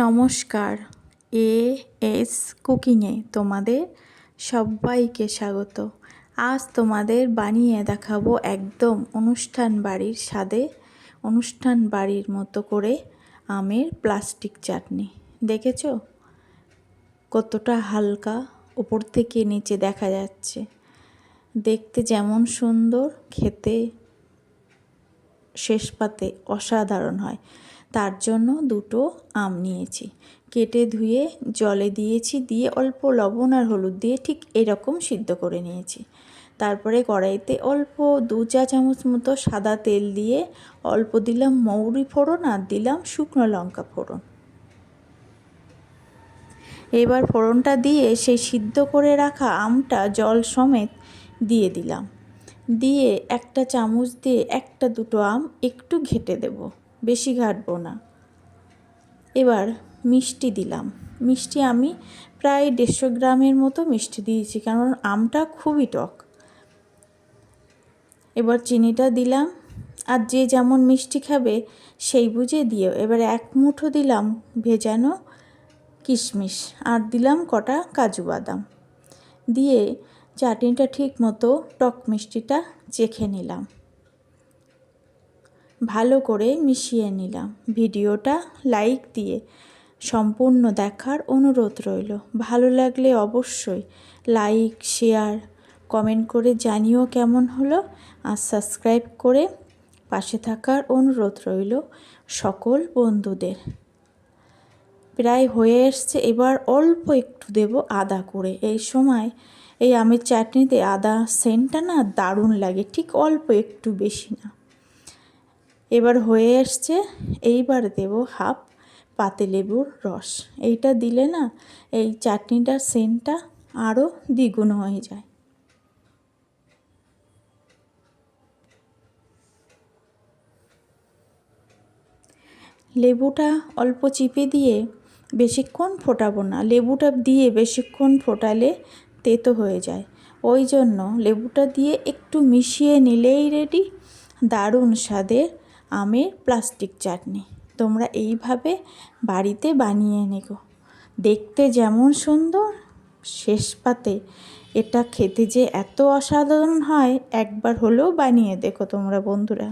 নমস্কার। A S কুকিংয়ে তোমাদের সবাইকে স্বাগত। আজ তোমাদের বানিয়ে দেখাবো একদম অনুষ্ঠান বাড়ির স্বাদে, অনুষ্ঠান বাড়ির মতো করে আমের প্লাস্টিক চাটনি। দেখেছ? কতটা হালকা ওপর থেকে নিচে দেখা যাচ্ছে। দেখতে যেমন সুন্দর, খেতে শেষ পাতে অসাধারণ হয়। তার জন্য দুটো আম নিয়েছি। কেটে ধুয়ে, জলে দিয়েছি, দিয়ে অল্প লবণ আর হলুদ দিয়ে ঠিক এরকম সিদ্ধ করে নিয়েছি। তারপরে কড়াইতে অল্প দু চা চামচ মতো সাদা তেল দিয়ে অল্প দিলাম মৌরি ফোড়ন আর দিলাম শুকনো লঙ্কা ফোড়ন। এবার ফোড়নটা দিয়ে সেই সিদ্ধ করে রাখা আমটা জল সমেত দিয়ে দিলাম। দিয়ে একটা চামচ দিয়ে একটা দুটো আম একটু ঘেটে দেব। বেশি ঘাটবো না। এবার মিষ্টি দিলাম। মিষ্টি আমি প্রায় দেড়শো গ্রামের মতো মিষ্টি দিয়েছি, কারণ আমটা খুবই টক। এবার চিনিটা দিলাম, আর যে যেমন মিষ্টি খাবে সেই বুঝে দিও। এবার এক মুঠো দিলাম ভেজানো কিশমিশ, আর দিলাম কটা কাজু বাদাম। দিয়ে চাটনিটা ঠিক মতো টক মিষ্টিটা চেখে নিলাম। ভালো করে মিশিয়ে নিলাম। ভিডিওটা লাইক দিয়ে সম্পূর্ণ দেখার অনুরোধ রইল। ভালো লাগলে অবশ্যই লাইক, শেয়ার, কমেন্ট করে জানিও কেমন হলো আর সাবস্ক্রাইব করে পাশে থাকার অনুরোধ রইল সকল বন্ধুদের। প্রায় হয়ে এসছে, এবার অল্প একটু দেব আদা করে। এই সময় এই আমের চাটনিতে আদা সেন্টটা না দারুণ লাগে, ঠিক অল্প একটু বেশি না। এবার হয়ে এসছে, এইবার দেব হাফ পাতিলেবুর রস। এইটা দিলে না, এই চাটনিটার সেন্টটা আরও দ্বিগুণ হয়ে যায়। লেবুটা অল্প চিপে দিয়ে বেশিক্ষণ ফোটাবো না, লেবুটা দিয়ে বেশিক্ষণ ফোটালে তেতো হয়ে যায়। ওই জন্য লেবুটা দিয়ে একটু মিশিয়ে নিলেই রেডি দারুণ স্বাদের আমের প্লাস্টিক চাটনি। তোমরা এইভাবে বাড়িতে বানিয়ে নেগো দেখতে যেমন সুন্দর, শেষ পাতে এটা খেতে যে এত অসাধারণ হয়, একবার হলেও বানিয়ে দেখো তোমরা বন্ধুরা।